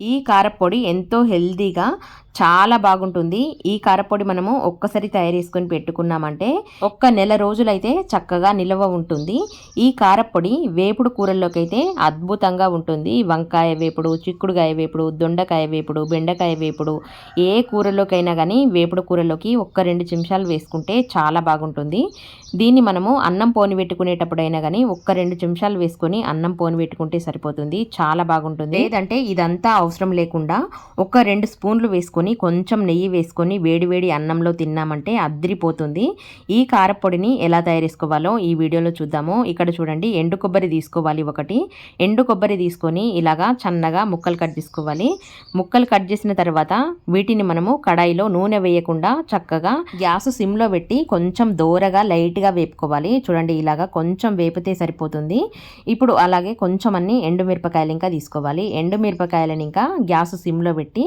ఈ కారపొడి ఎంతో హెల్దీగా చాలా బాగుంటుంది. ఈ కారపొడి మనము ఒక్కసారి తయారు చేసుకొని పెట్టుకున్నామంటే ఒక్క నెల రోజులైతే చక్కగా నిల్వ ఉంటుంది. ఈ కారపొడి వేపుడు కూరల్లోకి అయితే అద్భుతంగా ఉంటుంది. వంకాయ వేపుడు చిక్కుడుకాయ వేపుడు దొండకాయ వేపుడు బెండకాయ వేపుడు ఏ కూరలోకైనా కానీ వేపుడు కూరలోకి ఒక్క రెండు చెంచాలు వేసుకుంటే చాలా బాగుంటుంది. దీన్ని మనము అన్నం పోని పెట్టుకునేటప్పుడైనా కానీ ఒక్క రెండు చెంచాలు వేసుకొని అన్నం పోని పెట్టుకుంటే సరిపోతుంది. చాలా బాగుంటుంది. లేదంటే ఇదంతా అవసరం లేకుండా ఒక రెండు స్పూన్లు వేసుకొని కొంచెం నెయ్యి వేసుకొని వేడివేడి అన్నంలో తిన్నామంటే అద్రిపోతుంది. ఈ కారపొడిని ఎలా తయారు చేసుకోవాలో ఈ వీడియోలో చూద్దాము. ఇక్కడ చూడండి ఎండు కొబ్బరి తీసుకోవాలి ఒకటి. ఎండు కొబ్బరి తీసుకొని ఇలాగా చన్నగా ముక్కలు కట్ చేసుకోవాలి. ముక్కలు కట్ చేసిన తర్వాత వీటిని మనము కడాయిలో నూనె వేయకుండా చక్కగా గ్యాస్ సిమ్లో పెట్టి కొంచెం దూరగా లైట్గా వేపుకోవాలి. చూడండి ఇలాగా కొంచెం వేపితే సరిపోతుంది. ఇప్పుడు అలాగే కొంచెం అన్ని ఎండుమిరపకాయలు ఇంకా తీసుకోవాలి. ఎండుమిరపకాయలను ఇంకా గ్యాస్ సిమ్లో పెట్టి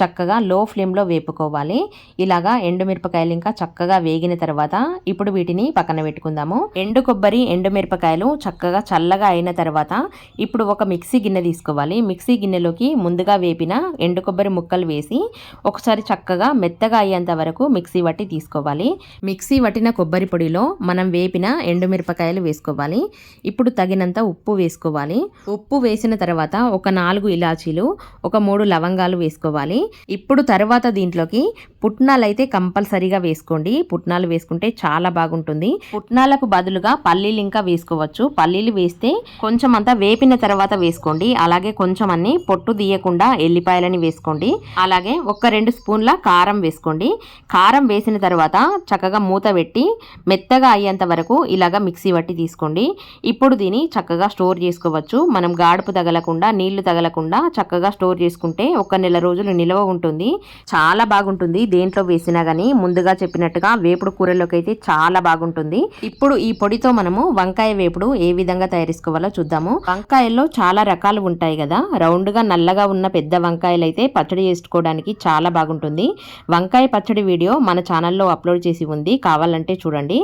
చక్కగా లో ఫ్లేమ్లో వేపుకోవాలి. ఇలాగా ఎండుమిరపకాయలు ఇంకా చక్కగా వేగిన తర్వాత ఇప్పుడు వీటిని పక్కన పెట్టుకుందాము. ఎండు కొబ్బరి ఎండుమిరపకాయలు చక్కగా చల్లగా అయిన తర్వాత ఇప్పుడు ఒక మిక్సీ గిన్నె తీసుకోవాలి. మిక్సీ గిన్నెలోకి ముందుగా వేపిన ఎండు కొబ్బరి ముక్కలు వేసి ఒకసారి చక్కగా మెత్తగా అయ్యేంత వరకు మిక్సీ వట్టి తీసుకోవాలి. మిక్సీ వట్టిన కొబ్బరి పొడిలో మనం వేపిన ఎండుమిరపకాయలు వేసుకోవాలి. ఇప్పుడు తగినంత ఉప్పు వేసుకోవాలి. ఉప్పు వేసిన తర్వాత ఒక నాలుగు ఇలాచీలు ఒక మూడు లవంగాలు వేసుకోవాలి. ఇప్పుడు తర్వాత దీంట్లోకి పుట్నాలు అయితే కంపల్సరీగా వేసుకోండి. పుట్నాలు వేసుకుంటే చాలా బాగుంటుంది. పుట్నాలకు బదులుగా పల్లీలు ఇంకా వేసుకోవచ్చు. పల్లీలు వేస్తే కొంచెం అంతా వేపిన తర్వాత వేసుకోండి. అలాగే కొంచెం అన్ని పొట్టు తీయకుండా ఎల్లిపాయలని వేసుకోండి. అలాగే ఒక రెండు స్పూన్ల కారం వేసుకోండి. కారం వేసిన తర్వాత చక్కగా మూత పెట్టి మెత్తగా అయ్యేంత వరకు ఇలాగా మిక్సీ పట్టి తీసుకోండి. ఇప్పుడు దీన్ని చక్కగా స్టోర్ చేసుకోవచ్చు. మనం గాడుపు తగలకుండా నీళ్ళు తగలకుండా చక్కగా స్టోర్ చేసుకుంటే ఒక నెల రోజులు నిల్వ ఉంటుంది. చాలా బాగుంటుంది. దేంట్లో వేసినా కానీ ముందుగా చెప్పినట్టుగా వేపుడు కూరలోకి అయితే చాలా బాగుంటుంది. ఇప్పుడు ఈ పొడితో మనము వంకాయ వేపుడు ఏ విధంగా తయారు చేసుకోవాలో చూద్దాము. వంకాయల్లో చాలా రకాలు ఉంటాయి కదా. రౌండ్గా నల్లగా ఉన్న పెద్ద వంకాయలు అయితే పచ్చడి చేసుకోవడానికి చాలా బాగుంటుంది. వంకాయ పచ్చడి వీడియో మన ఛానల్లో అప్లోడ్ చేసి ఉంది. కావాలంటే చూడండి.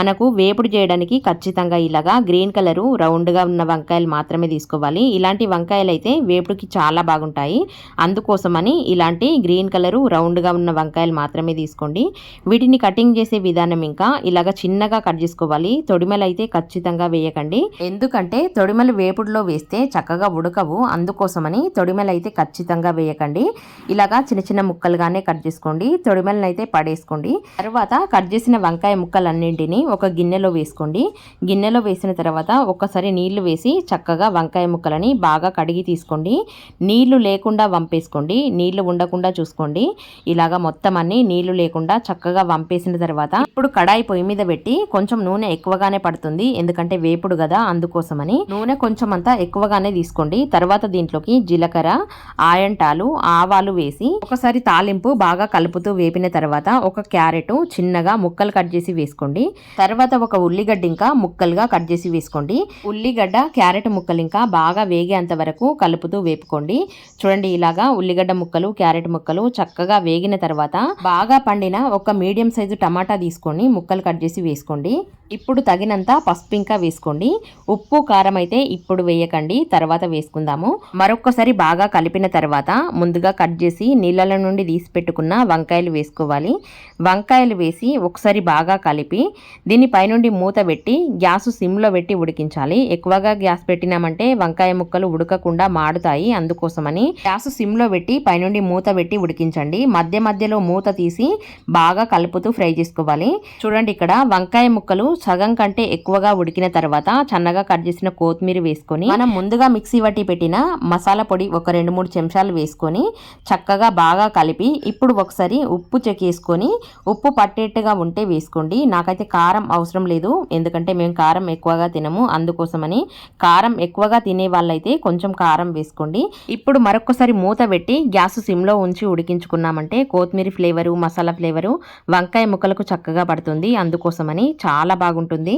మనకు వేపుడు చేయడానికి ఖచ్చితంగా ఇలాగా గ్రీన్ కలరు రౌండ్గా ఉన్న వంకాయలు మాత్రమే తీసుకోవాలి. ఇలాంటి వంకాయలు అయితే వేపుడుకి చాలా బాగుంటాయి. అందుకోసమని ఇలాంటి గ్రీన్ కలరు రౌండ్గా ఉన్న వంకాయలు మాత్రమే తీసుకోండి. వీటిని కటింగ్ చేసే విధానం ఇంకా ఇలాగ చిన్నగా కట్ చేసుకోవాలి. తొడిమలు అయితే ఖచ్చితంగా వేయకండి. ఎందుకంటే తొడిమలు వేపుడులో వేస్తే చక్కగా ఉడకవు. అందుకోసమని తొడిమలు అయితే ఖచ్చితంగా వేయకండి. ఇలాగా చిన్న చిన్న ముక్కలుగానే కట్ చేసుకోండి. తొడిమలను అయితే పడేసుకోండి. తర్వాత కట్ చేసిన వంకాయ ముక్కలన్నింటినీ ఒక గిన్నెలో వేసుకోండి. గిన్నెలో వేసిన తర్వాత ఒక్కసారి నీళ్ళు వేసి చక్కగా వంకాయ ముక్కలని బాగా కడిగి తీసుకోండి. నీళ్ళు లేకుండా వంపేసుకోండి. నీళ్ళు ఉండకుండా చూసుకోండి. ఇలాగా మొత్తం అన్ని నీళ్ళు లేకుండా చక్కగా వంపేసిన తర్వాత ఇప్పుడు కడాయి పొయ్యి మీద పెట్టి కొంచెం నూనె ఎక్కువగానే పడుతుంది. ఎందుకంటే వేపుడు కదా అందుకోసమని. నూనె కొంచెం అంతా ఎక్కువగానే తీసుకోండి. తర్వాత దీంట్లోకి జీలకర్ర ఆయంటాలు ఆవాలు వేసి ఒకసారి తాలింపు బాగా కలుపుతూ వేపిన తర్వాత ఒక క్యారెట్ చిన్నగా ముక్కలు కట్ చేసి వేసుకోండి. తర్వాత ఒక ఉల్లిగడ్డ ఇంకా ముక్కలుగా కట్ చేసి వేసుకోండి. ఉల్లిగడ్డ క్యారెట్ ముక్కలు ఇంకా బాగా వేగేంత వరకు కలుపుతూ వేపుకోండి. చూడండి ఇలాగా ఉల్లిగడ్డ ముక్కలు క్యారెట్ ముక్కలు చక్కగా వేగిన తర్వాత బాగా పండిన ఒక మీడియం సైజు టమాటా తీసుకొని ముక్కలు కట్ చేసి వేసుకోండి. ఇప్పుడు తగినంత పసుపు ఇంకా వేసుకోండి. ఉప్పు కారం అయితే ఇప్పుడు వేయకండి. తర్వాత వేసుకుందాము. మరొక్కసారి బాగా కలిపిన తర్వాత ముందుగా కట్ చేసి నీళ్ళ నుండి తీసి పెట్టుకున్న వంకాయలు వేసుకోవాలి. వంకాయలు వేసి ఒకసారి బాగా కలిపి దీన్ని పైనుండి మూత పెట్టి గ్యాస్ సిమ్లో పెట్టి ఉడికించాలి. ఎక్కువగా గ్యాస్ పెట్టినామంటే వంకాయ ముక్కలు ఉడకకుండా మాడుతాయి అందుకోసమని గ్యాస్ సిమ్లో పెట్టి పైనుండి మూత పెట్టి ఉడికించండి. మధ్య మధ్యలో మూత తీసి బాగా కలుపుతూ ఫ్రై చేసుకోవాలి. చూడండి ఇక్కడ వంకాయ ముక్కలు సగం కంటే ఎక్కువగా ఉడికిన తర్వాత చన్నగా కట్ చేసిన కొత్తిమీర వేసుకొని మనం ముందుగా మిక్సీ పట్టి పెట్టిన మసాలా పొడి ఒక రెండు మూడు చెంచాలు వేసుకొని చక్కగా బాగా కలిపి ఇప్పుడు ఒకసారి ఉప్పు చెక్ ఉప్పు పట్టేట్టుగా ఉంటే వేసుకోండి. నాకైతే కారం అవసరం లేదు ఎందుకంటే మేము కారం ఎక్కువగా తినము. అందుకోసమని కారం ఎక్కువగా తినే వాళ్ళైతే కొంచెం కారం వేసుకోండి. ఇప్పుడు మరొకసారి మూత పెట్టి గ్యాస్ సిమ్లో ఉంచి ఉడికించుకున్నామంటే కొత్తిమీర ఫ్లేవరు మసాలా ఫ్లేవరు వంకాయ ముక్కలకు చక్కగా పడుతుంది. అందుకోసమని చాలా బాగుంటుంది.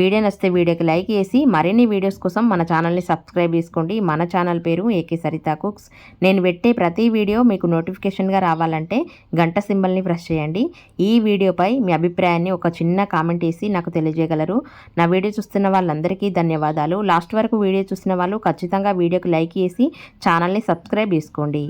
వీడియో నచ్చితే వీడియోకి లైక్ చేసి మరిన్ని వీడియోస్ కోసం మన ఛానల్ని సబ్స్క్రైబ్ చేసుకోండి. మన ఛానల్ పేరు ఏకే సరితా కుక్స్. నేను పెట్టే ప్రతి వీడియో మీకు నోటిఫికేషన్గా రావాలంటే గంట సింబల్ని ప్రెస్ చేయండి. ఈ వీడియోపై మీ అభిప్రాయాన్ని ఒక చిన్న కామెంట్ వేసి నాకు తెలియజేయగలరు. నా వీడియో చూస్తున్న వాళ్ళందరికీ ధన్యవాదాలు. లాస్ట్ వరకు వీడియో చూసిన వాళ్ళు ఖచ్చితంగా వీడియోకి లైక్ చేసి ఛానల్ని సబ్స్క్రైబ్ చేసుకోండి.